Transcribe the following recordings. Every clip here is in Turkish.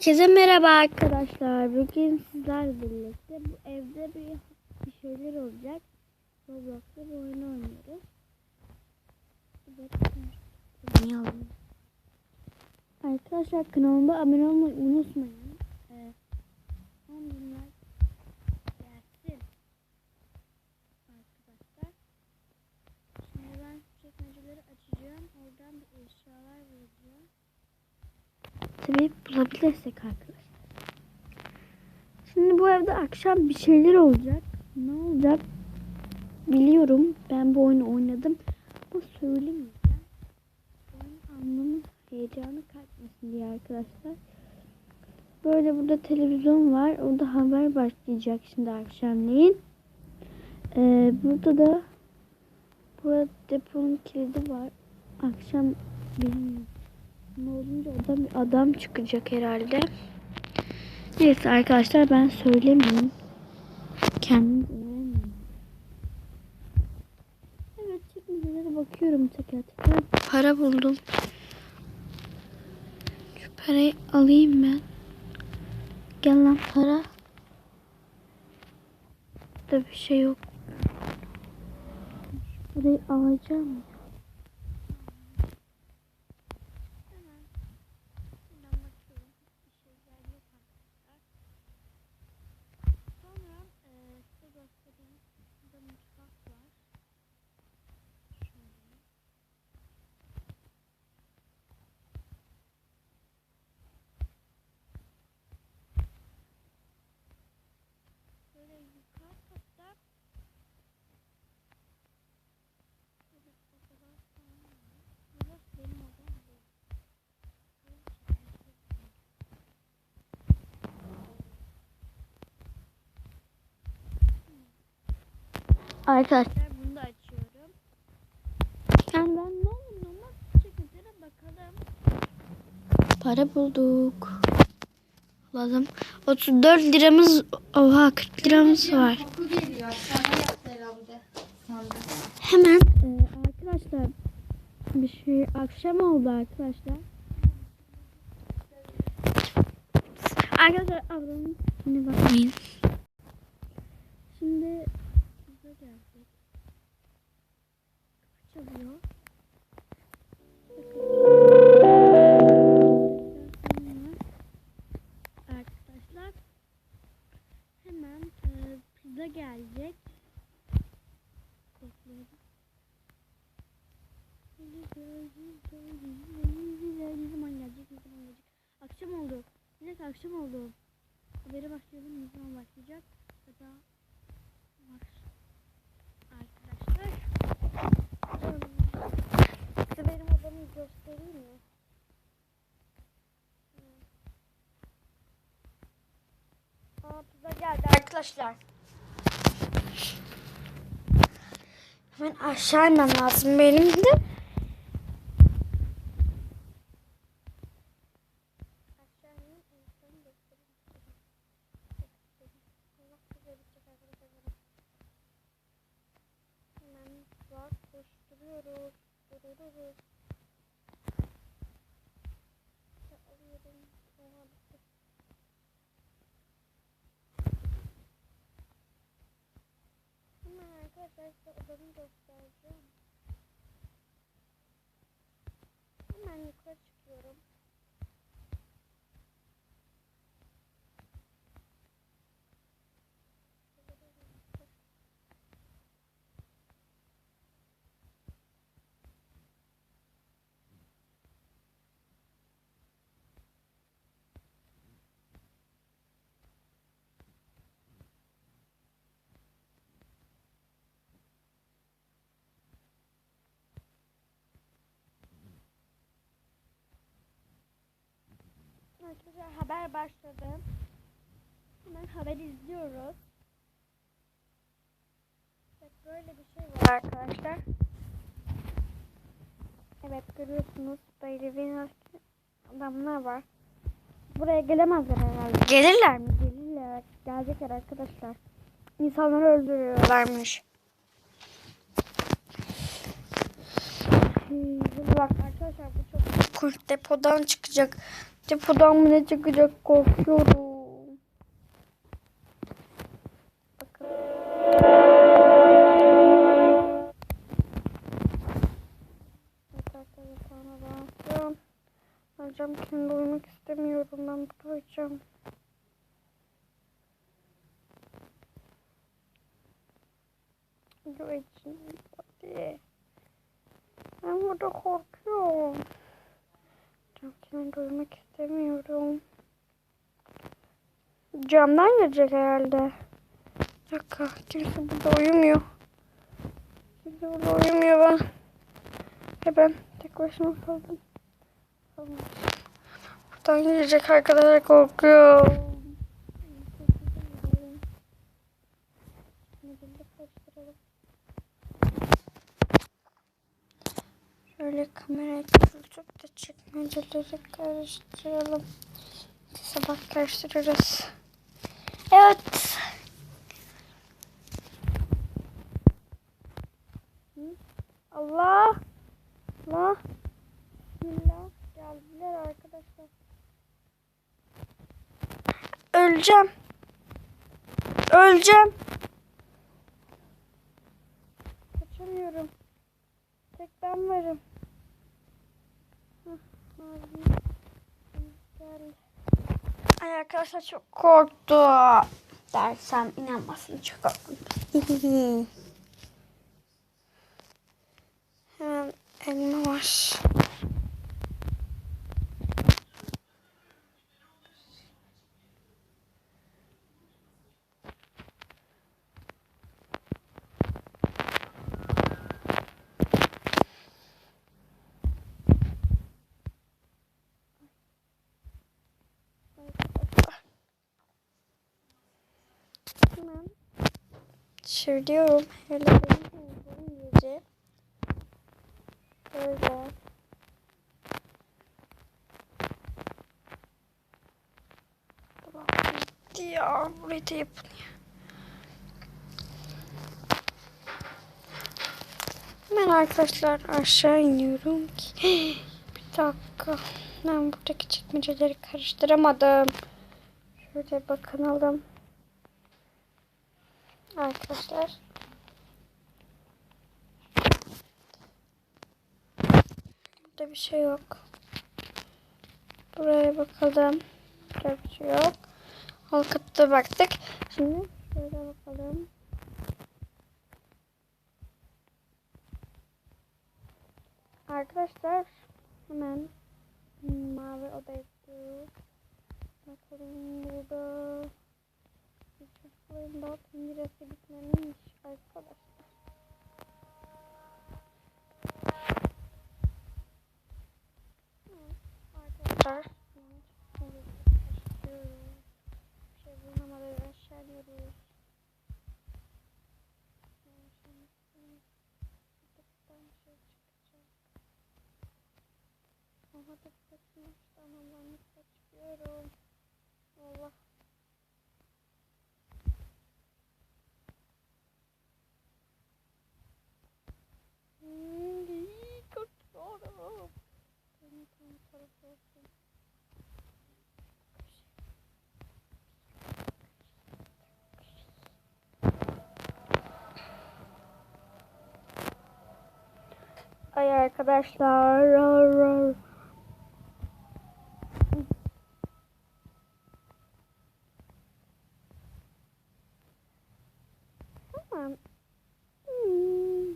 Herkese merhaba arkadaşlar. Bugün sizlerle birlikte bu evde bir, bir şeyler olacak. Roblox'ta bir oyun oynuyoruz. Evet? Arkadaşlar kanalıma abone olmayı unutmayın. Ee, 10 bin like gelsin. Arkadaşlar. Şimdi ben çekmeceleri açacağım. Oradan bir eşyalar bulacağım. Tabii bulabilirsek arkadaşlar. Şimdi bu evde akşam bir şeyler olacak. Ne olacak? Biliyorum. Ben bu oyunu oynadım. Ama söylemeyeceğim. Oyun anlamı heyecanı kaçmasın diye arkadaşlar. Böyle burada televizyon var. Orada haber başlayacak şimdi akşamleyin. Ee, burada da burada deponun kilidi var. Akşam bilmiyorum. Ne olunca bir adam çıkacak herhalde. Neyse arkadaşlar ben söylemeyeyim. Kendim öğrenmeyeyim. Evet çekmecelere bakıyorum teker teker. Para buldum. Şu parayı alayım ben. Gel lan para. Burada bir şey yok. Şu parayı alacağım. Hemen şuradan bakıyorum. Hiçbir şeyler yok arkadaşlar. Sonra eee size göstereyim. Burada mutfak var. Şöyle. Böyle yukarı katta Burada odalar falan var. Burası benim odam değil. Arkadaşlar bunu da açıyorum. Yani ben ne olur olmaz çekimlere bakalım. Para bulduk. Lazım. 34 liramız, oha 40 liramız var. Hemen e, arkadaşlar bir şey akşam oldu arkadaşlar. Arkadaşlar ablamın yine bakmayın. Şimdi Kapı arkadaşlar. Hemen aşağı inmem lazım benim de. Aşağı ineyim, insanı göstereyim size. Çok istedim. Allah size bitecek arkadaşlar. Hemen var, koşturuyoruz. Duruyoruz. İşte alıyorum. Oha bitti. Hemen arkadaşlar odamı göstereceğim. Hemen yukarı çıkıyorum. Arkadaşlar haber başladı. Hemen haber izliyoruz. Evet böyle bir şey var arkadaşlar. Evet görüyorsunuz böyle bir adamlar var. Buraya gelemezler herhalde. Gelirler mi? Gelirler. Gelecekler arkadaşlar. İnsanları öldürüyorlarmış. Ee, Bak arkadaşlar bu çok kurt depodan çıkacak. Depodan mı ne çıkacak korkuyorum. Bakalım. Yatakta tane rahatlıyorum. Hocam kendi uyumak istemiyorum. Ben burada uyuyacağım. Yok için. Ben burada korkuyorum. Kendi uyumak istemiyorum. Camdan girecek herhalde. Bir dakika. Kimse burada uyumuyor. Kimse burada uyumuyor ben. Ve ben tek başıma kaldım. Buradan girecek arkadaşlar korkuyorum. Şöyle kamerayı tutup da çekmeceleri karıştıralım. Sabah karıştırırız. Evet. Allah. Allah. Bismillah. Geldiler arkadaşlar. Öleceğim. Öleceğim. Kaçamıyorum. Tek ben varım. Ay arkadaşlar çok korktu. Dersem inanmasın çok korktum. Hemen elma var. Hemen çeviriyorum. Hele benim yeri. Böyle. Tamam. Ya. Burayı da yapın ya. Hemen arkadaşlar aşağı iniyorum ki. Bir dakika. Ben buradaki çekmeceleri karıştıramadım. Şöyle bakalım. Arkadaşlar. Burada bir şey yok. Buraya bakalım. Burada bir şey yok. Alt katta baktık. Şimdi şöyle bakalım. Arkadaşlar hemen mavi odaya gidiyoruz. Bakalım burada. Çocukların da penceresi bitmemiş arkadaşlar. Evet, Arkadaşlar. Bir şey bulamadan aşağı çıkacak. Ama da kaçmış. Tamam ben kaçıyorum. Allah. Hmm, Korkuyorum. Benim tam tarafı olsun. Ay arkadaşlar. Tamam. Hmm.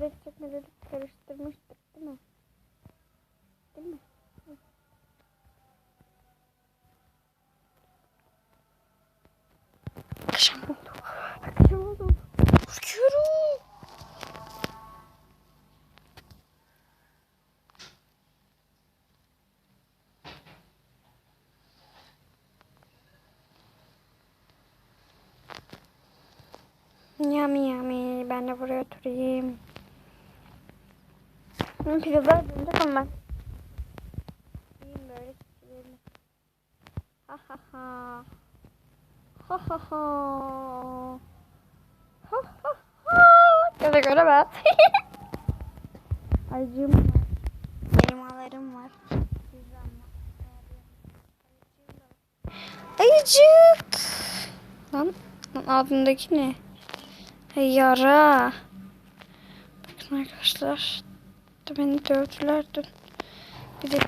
Ve çekmeleri karıştırmıştık Yummy yummy. Ben de buraya oturayım. Pizzalar dönecek ama ben. Yiyeyim böyle çiçeklerini. Ha ha ha. Ha ha ha. Ha ha ha. Göze göre ben. Acım var. Elmalarım var. Ayıcık. Lan, lan ağzındaki ne? Yara. Bakın arkadaşlar. Da beni dövdüler dün. Bir de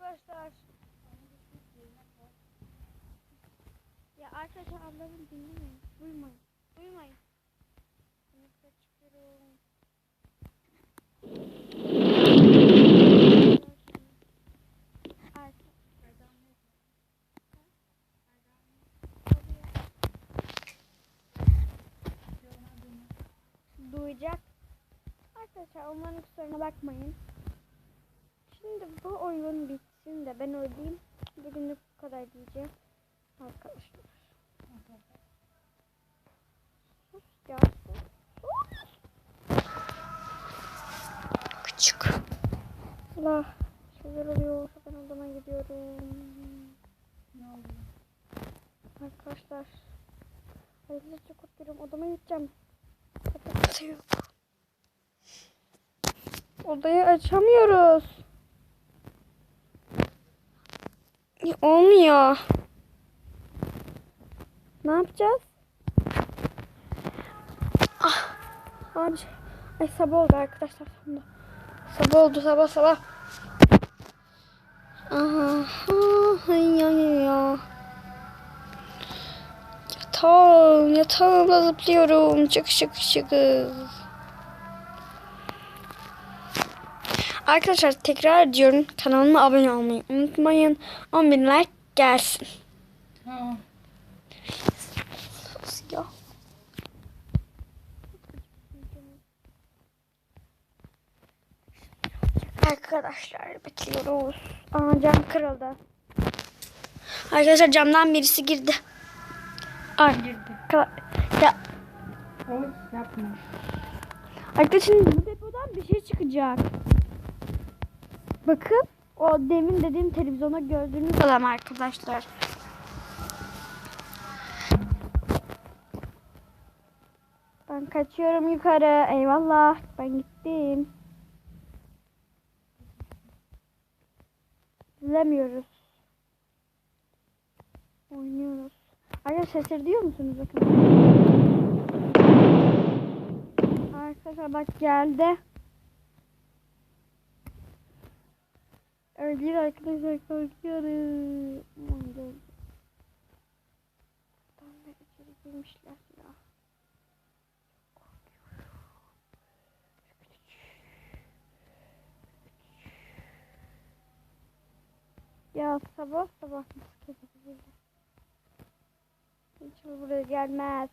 Arkadaşlar. Ya arkadaşlar ablamı dinlemeyin. Duymayın. Duymayın. Sınıfta çıkıyorum. Duyacak. Arkadaşlar onların kusuruna bakmayın. Şimdi bu oyun bitsin de ben ödeyeyim. Bugünlük bu kadar diyeceğim. Arkadaşlar. Sus ya. sus. Sus. Küçük. Allah. Şeyler oluyor. Ben odama gidiyorum. Ne oldu? Arkadaşlar. Arkadaşlar çok korkuyorum. Odama gideceğim. Kapatı yok. Odayı açamıyoruz. Olmuyor. Ne yapacağız? Abi. Ay sabah oldu arkadaşlar sonunda. Sabah oldu sabah sabah. Aha. Ay ya ya ya. Yatağım, yatağımda zıplıyorum. Çık çık çık. Arkadaşlar tekrar diyorum kanalıma abone olmayı unutmayın. 10 bin like gelsin. Ha. Ya. Arkadaşlar bekliyoruz. Aa cam kırıldı. Arkadaşlar camdan birisi girdi. Ay. Ka- Ya Oy yapma. Arkadaşlar bu depodan bir şey çıkacak. Bakın. O demin dediğim televizyonda gördüğünüz adam arkadaşlar. Ben kaçıyorum yukarı. Eyvallah. Ben gittim. İzlemiyoruz. Oynuyoruz. Arkadaşlar sesleri duyuyor musunuz? Bakın. Arkadaşlar bak geldi. Öldür arkadaşlar korkuyorum. Aman Allah'ım. İçeri girmişler ya. Ya sabah sabah nasıl gelebilirler? Hiç buraya gelmez.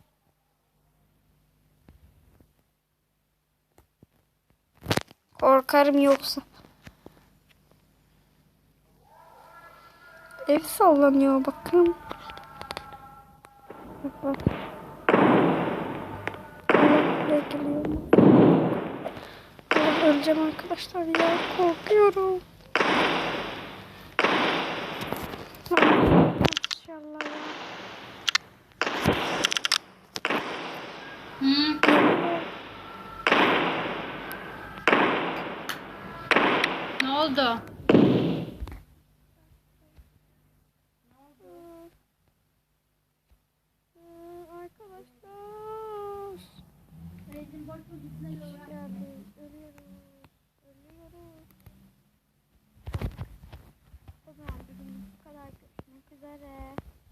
Korkarım yoksa. Ev sallanıyor bakın. Bak bak. Öleceğim arkadaşlar ya korkuyorum. İnşallah ya. Hı. Ne oldu?